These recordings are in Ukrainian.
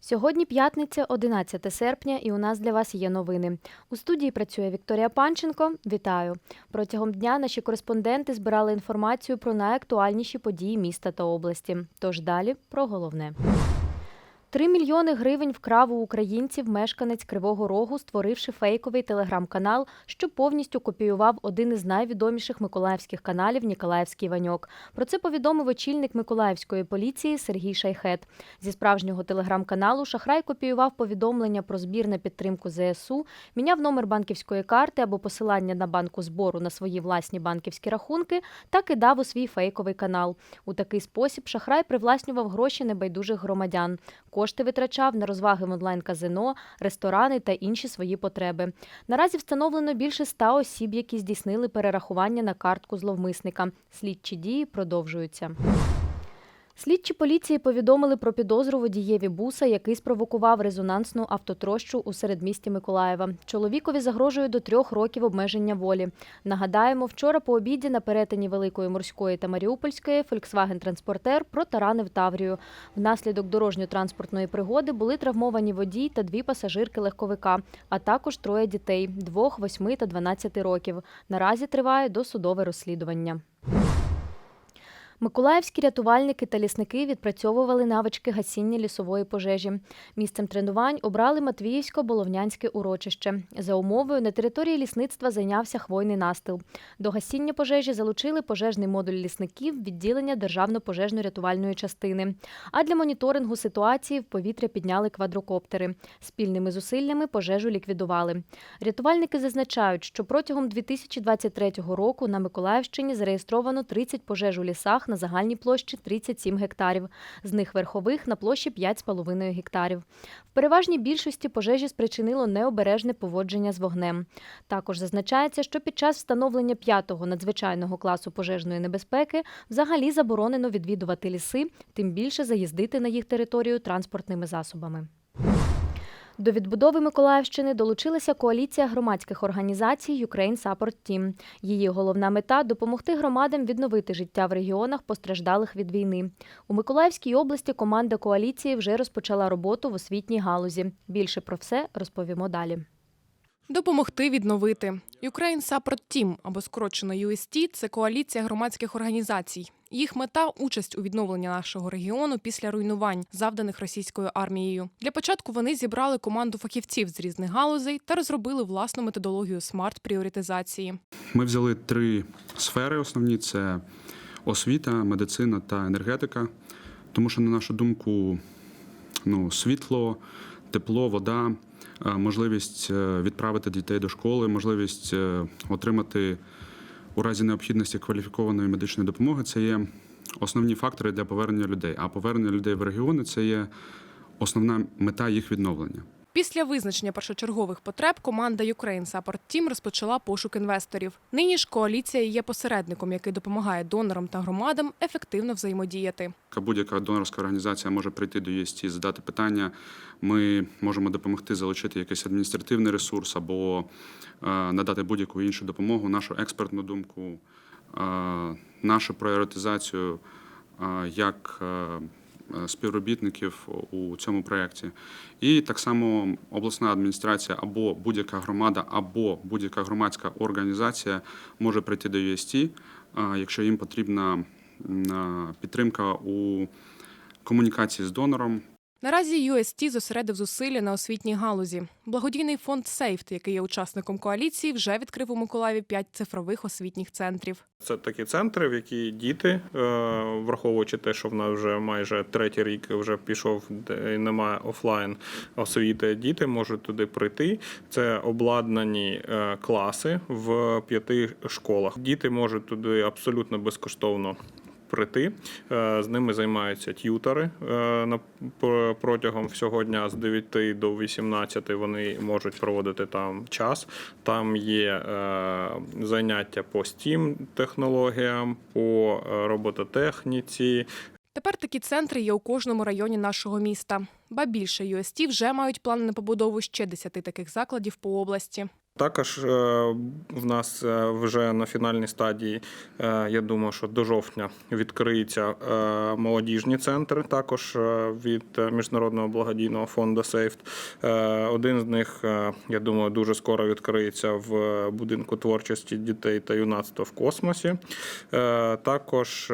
Сьогодні п'ятниця, 11 серпня, і у нас для вас є новини. У студії працює Вікторія Панченко. Вітаю! Протягом дня наші кореспонденти збирали інформацію про найактуальніші події міста та області. Тож далі про головне. Три мільйони гривень вкрав у українців мешканець Кривого Рогу, створивши фейковий телеграм-канал, що повністю копіював один із найвідоміших миколаївських каналів Ніколаївський Ваньок. Про це повідомив очільник Миколаївської поліції Сергій Шайхет. Зі справжнього телеграм-каналу Шахрай копіював повідомлення про збір на підтримку ЗСУ, міняв номер банківської карти або посилання на банку збору на свої власні банківські рахунки та кидав у свій фейковий канал. У такий спосіб Шахрай привласнював гроші небайдужих громадян. Кошти витрачав на розваги в онлайн-казино, ресторани та інші свої потреби. Наразі встановлено більше ста осіб, які здійснили перерахування на картку зловмисника. Слідчі дії продовжуються. Слідчі поліції повідомили про підозру водієві буса, який спровокував резонансну автотрощу у середмісті Миколаєва. Чоловікові загрожує до трьох років обмеження волі. Нагадаємо, вчора по обіді на перетині Великої морської та Маріупольської Volkswagen Транспортер протаранив Таврію. Внаслідок дорожньо-транспортної пригоди були травмовані водій та дві пасажирки легковика, а також троє дітей двох, восьми та 12 років. Наразі триває досудове розслідування. Миколаївські рятувальники та лісники відпрацьовували навички гасіння лісової пожежі. Місцем тренувань обрали Матвіївсько-Боломнянське урочище. За умовою на території лісництва зайнявся хвойний настил. До гасіння пожежі залучили пожежний модуль лісників відділення Державно-пожежно-рятувальної частини. А для моніторингу ситуації в повітря підняли квадрокоптери. Спільними зусиллями пожежу ліквідували. Рятувальники зазначають, що протягом 2023 року на Миколаївщині зареєстровано 30 пожеж у лісах на загальній площі 37 гектарів. З них верхових на площі 5,5 гектарів. В переважній більшості пожежі спричинило необережне поводження з вогнем. Також зазначається, що під час встановлення п'ятого надзвичайного класу пожежної небезпеки взагалі заборонено відвідувати ліси, тим більше заїздити на їх територію транспортними засобами. До відбудови Миколаївщини долучилася коаліція громадських організацій Ukraine Support Team. Її головна мета допомогти громадам відновити життя в регіонах, постраждалих від війни. У Миколаївській області команда коаліції вже розпочала роботу в освітній галузі. Більше про все розповімо далі. Допомогти відновити Ukraine Support Team, або скорочено UST – це коаліція громадських організацій. Їх мета участь у відновленні нашого регіону після руйнувань, завданих російською армією. Для початку вони зібрали команду фахівців з різних галузей та розробили власну методологію смарт-пріоритизації. Ми взяли три сфери основні: це освіта, медицина та енергетика. Тому що, на нашу думку, ну, світло, тепло, вода, е, можливість е, відправити дітей до школи, можливість е, отримати у разі необхідності кваліфікованої медичної допомоги це є основні фактори для повернення людей. А повернення людей в регіони це є основна мета їх відновлення. Після визначення першочергових потреб команда Ukraine Support Team розпочала пошук інвесторів. Нині ж коаліція є посередником, який допомагає донорам та громадам ефективно взаємодіяти. Яка Будь-яка донорська організація може прийти до ЄСТ, задати питання. Ми можемо допомогти залучити якийсь адміністративний ресурс або е, надати будь-яку іншу допомогу, нашу експертну думку, е, нашу пріоритизацію е, як співробітників у цьому проєкті. І так само обласна адміністрація або будь-яка громада, або будь-яка громадська організація може прийти до UST, якщо їм потрібна підтримка у комунікації з донором. Наразі UST зосередив зусилля на освітній галузі. Благодійний фонд Сейфт, який є учасником коаліції, вже відкрив у Миколаєві п'ять цифрових освітніх центрів. Це такі центри, в які діти, е, враховуючи те, що в нас вже майже третій рік вже пішов, де немає офлайн освіти, діти можуть туди прийти. Це обладнані е, класи в п'яти школах. Діти можуть туди абсолютно безкоштовно. Прийти Е, з ними займаються т'ютери е, протягом всього дня з 9 до 18 вони можуть проводити там час. Там є е, заняття по STEAM технологіям, по робототехніці, Тепер такі центри є у кожному районі нашого міста. Ба більше UST вже мають плани на побудову ще 10 таких закладів по області. Також е, в нас е, вже на фінальній стадії, е, я думаю, що до жовтня відкриються е, молодіжні центри, також від Міжнародного благодійного фонду Сейфт. Один з них, я думаю, дуже скоро відкриється в будинку творчості дітей та юнацтва в космосі. Також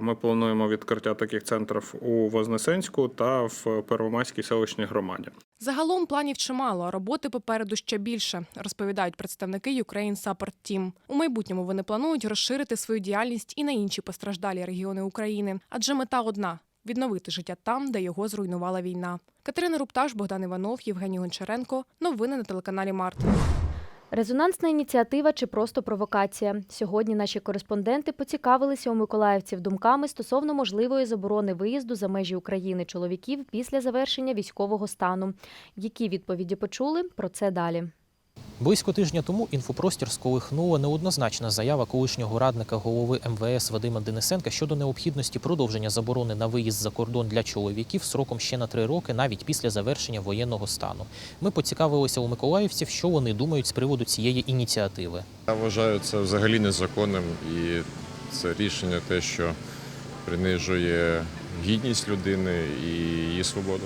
ми плануємо відкриття таких центрів у Вознесенську та в Первомайській селищній громаді. Загалом планів чимало, а роботи попереду ще більше, розповідають представники Ukraine Support Team. У майбутньому вони планують розширити свою діяльність і на інші постраждалі регіони України, адже мета одна відновити життя там, де його зруйнувала війна. Катерина Рупташ, Богдан Іванов, Євгеній Гончаренко. Новини на телеканалі Март. Резонансна ініціатива чи просто провокація. Сьогодні наші кореспонденти поцікавилися у миколаївців думками стосовно можливої заборони виїзду за межі України чоловіків після завершення військового стану. Які відповіді почули? Про це далі. Близько тижня тому інфопростір сколихнула неоднозначна заява колишнього радника голови МВС Вадима Денисенка щодо необхідності продовження заборони на виїзд за кордон для чоловіків сроком ще на три роки, навіть після завершення воєнного стану. Ми поцікавилися у миколаївців, що вони думають з приводу цієї ініціативи. Я вважаю це взагалі незаконним і це рішення те, що принижує гідність людини і її свободу.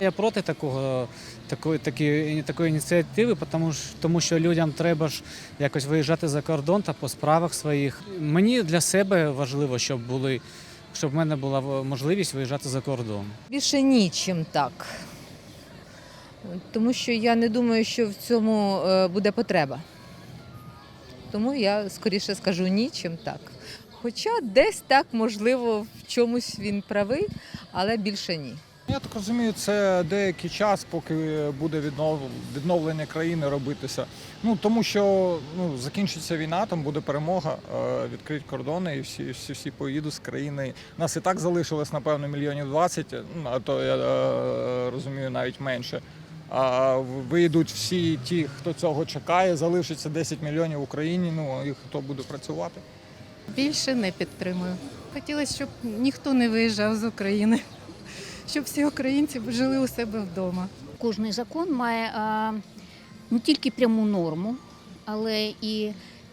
Я проти такого, такої, такої, такої ініціативи, тому, що- тому що людям треба ж якось виїжджати за кордон та по справах своїх. Мені для себе важливо, щоб були, щоб в мене була можливість виїжджати за кордон. Більше нічим так. Тому що я не думаю, що в цьому е, буде потреба. Тому я скоріше скажу нічим так. Хоча десь так, можливо, в чомусь він правий, але більше ні. Я так розумію, це деякий час, поки буде відновлення країни робитися. Ну тому що ну закінчиться війна, там буде перемога, е, відкриють кордони, і всі, всі, всі поїдуть з країни. Нас і так залишилось, напевно, мільйонів 20, ну, а то я е, розумію навіть менше. А виїдуть всі ті, хто цього чекає, залишиться 10 мільйонів в Україні. Ну і хто буде працювати. Більше не підтримую. Хотілося, щоб ніхто не виїжджав з України, щоб всі українці жили у себе вдома. Кожний закон має не тільки пряму норму, але і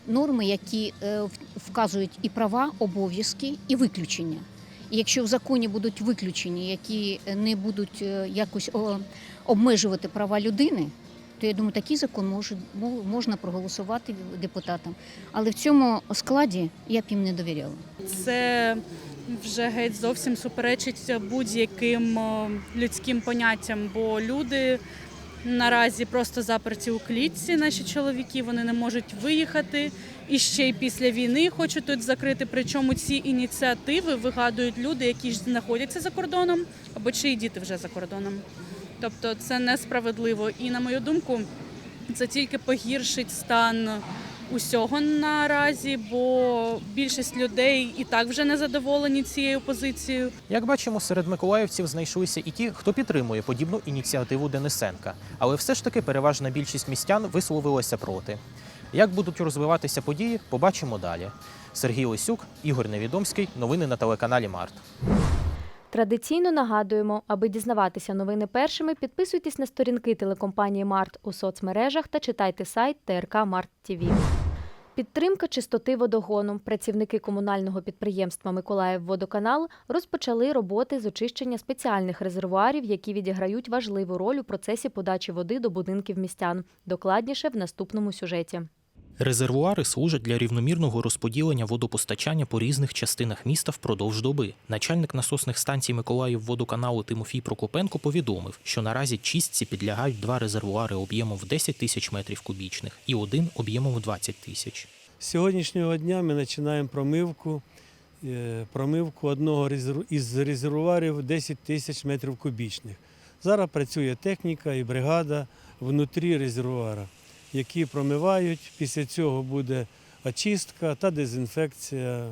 норми, які е, вказують і права, обов'язки, і виключення. І якщо в законі будуть виключення, які не будуть е, якось обмежувати права людини, то я думаю, такий закон може, мо- можна проголосувати депутатам. Але в цьому складі я б їм не довіряла. Це вже геть зовсім суперечить будь-яким е, людським поняттям, бо люди наразі просто заперті у клітці, наші чоловіки, вони не можуть виїхати. І ще й після війни хочуть тут закрити. Причому ці ініціативи вигадують люди, які ж знаходяться за кордоном, або чиї діти вже за кордоном. Тобто це несправедливо. І на мою думку, це тільки погіршить стан усього наразі, бо більшість людей і так вже не задоволені цією позицією. Як бачимо, серед миколаївців знайшлися і ті, хто підтримує подібну ініціативу Денисенка. Але все ж таки переважна більшість містян висловилася проти. Як будуть розвиватися події, побачимо далі. Сергій Лисюк, Ігор Невідомський. Новини на телеканалі Март. Традиційно нагадуємо, аби дізнаватися новини першими, підписуйтесь на сторінки телекомпанії Март у соцмережах та читайте сайт ТРК Март ТІВІ. Підтримка чистоти водогону. Працівники комунального підприємства Миколаївводоканал розпочали роботи з очищення спеціальних резервуарів, які відіграють важливу роль у процесі подачі води до будинків містян. Докладніше в наступному сюжеті. Резервуари служать для рівномірного розподілення водопостачання по різних частинах міста впродовж доби. Начальник насосних станцій Миколаїв водоканалу Тимофій Прокопенко повідомив, що наразі чистці підлягають два резервуари об'ємом в 10 тисяч метрів кубічних і один об'ємом в 20 тисяч. З сьогоднішнього дня ми починаємо промивку, е, промивку одного із резервуарів 10 тисяч метрів кубічних. Зараз працює техніка і бригада внутрі резервуара, які промивають. Після цього буде очистка та дезінфекція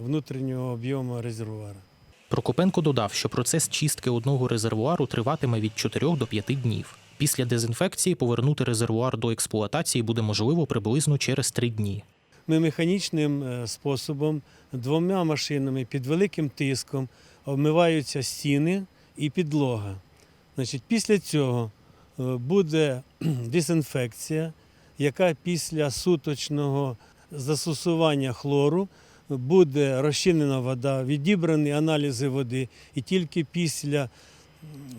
внутрішнього об'єму резервуара. Прокопенко додав, що процес чистки одного резервуару триватиме від 4 до 5 днів. Після дезінфекції повернути резервуар до експлуатації буде можливо приблизно через 3 дні. Ми механічним е, способом двома машинами під великим тиском обмиваються стіни і підлога. Значить, після цього е, буде дезінфекція, яка після суточного застосування хлору буде розчинена вода, відібрані аналізи води, і тільки після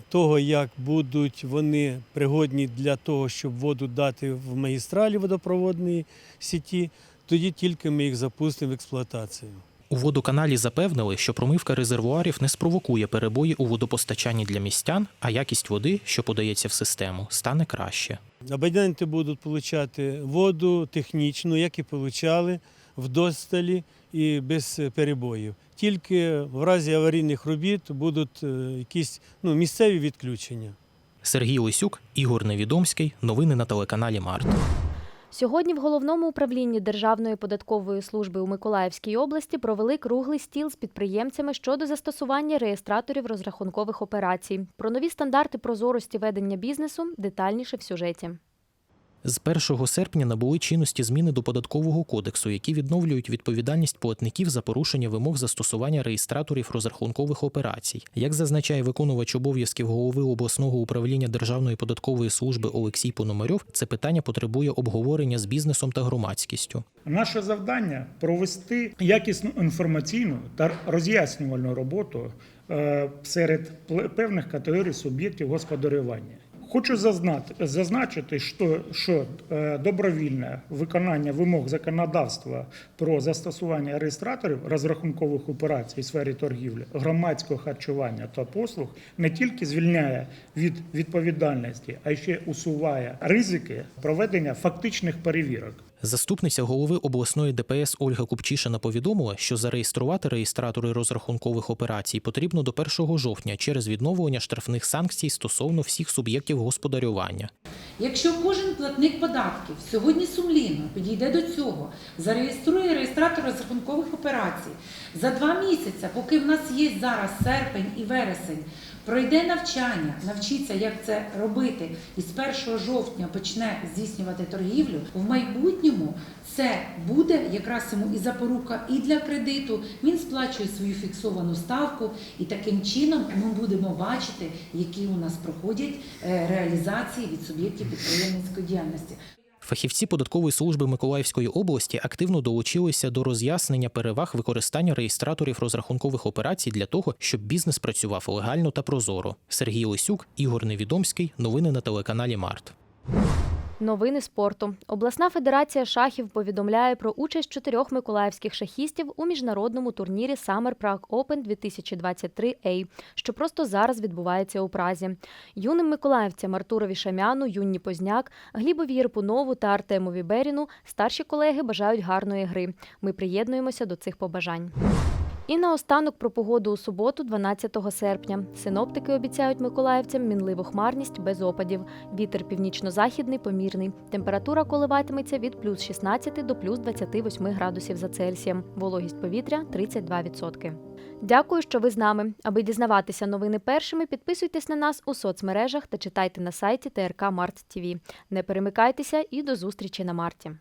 того, як будуть вони пригодні для того, щоб воду дати в магістралі водопроводної сіті, тоді тільки ми їх запустимо в експлуатацію. У водоканалі запевнили, що промивка резервуарів не спровокує перебої у водопостачанні для містян, а якість води, що подається в систему, стане краще. Абоненти будуть отримати воду технічну, як і отримали в досталі і без перебоїв. Тільки в разі аварійних робіт будуть е, якісь ну, місцеві відключення. Сергій Лисюк, Ігор Невідомський. Новини на телеканалі Март. Сьогодні в головному управлінні Державної податкової служби у Миколаївській області провели круглий стіл з підприємцями щодо застосування реєстраторів розрахункових операцій. Про нові стандарти прозорості ведення бізнесу детальніше в сюжеті. З 1 серпня набули чинності зміни до податкового кодексу, які відновлюють відповідальність платників за порушення вимог застосування реєстраторів розрахункових операцій. Як зазначає виконувач обов'язків голови обласного управління Державної податкової служби Олексій Пономарьов, це питання потребує обговорення з бізнесом та громадськістю. Наше завдання провести якісну інформаційну та роз'яснювальну роботу е, серед певних категорій суб'єктів господарювання. Хочу зазначити, що, що е, добровільне виконання вимог законодавства про застосування реєстраторів розрахункових операцій у сфері торгівлі, громадського харчування та послуг не тільки звільняє від відповідальності, а ще усуває ризики проведення фактичних перевірок. Заступниця голови обласної ДПС Ольга Купчишина повідомила, що зареєструвати реєстратори розрахункових операцій потрібно до 1 жовтня через відновлення штрафних санкцій стосовно всіх суб'єктів господарювання. Якщо кожен платник податків сьогодні сумлінно підійде до цього, зареєструє реєстратор розрахункових операцій за два місяці, поки в нас є зараз серпень і вересень, пройде навчання, навчиться, як це робити, і з 1 жовтня почне здійснювати торгівлю, в майбутньому це буде якраз йому і запорука і для кредиту. Він сплачує свою фіксовану ставку, і таким чином ми будемо бачити, які у нас проходять е, реалізації від суб'єктів підприємницької діяльності. Фахівці податкової служби Миколаївської області активно долучилися до роз'яснення переваг використання реєстраторів розрахункових операцій для того, щоб бізнес працював легально та прозоро. Сергій Лисюк, Ігор Невідомський. Новини на телеканалі Март. Новини спорту. Обласна федерація шахів повідомляє про участь чотирьох миколаївських шахістів у міжнародному турнірі Summer Prague Open 2023A, що просто зараз відбувається у Празі. Юним миколаївцям Артурові Шамяну, Юнні Позняк, Глібові Єрпунову та Артемові Беріну старші колеги бажають гарної гри. Ми приєднуємося до цих побажань. І наостанок про погоду у суботу, 12 серпня. Синоптики обіцяють миколаївцям мінливу хмарність без опадів. Вітер північно-західний помірний. Температура коливатиметься від плюс 16 до плюс 28 градусів за Цельсієм. Вологість повітря 32%. Дякую, що ви з нами. Аби дізнаватися новини першими, підписуйтесь на нас у соцмережах та читайте на сайті ТРК Март ТВ. Не перемикайтеся і до зустрічі на марті.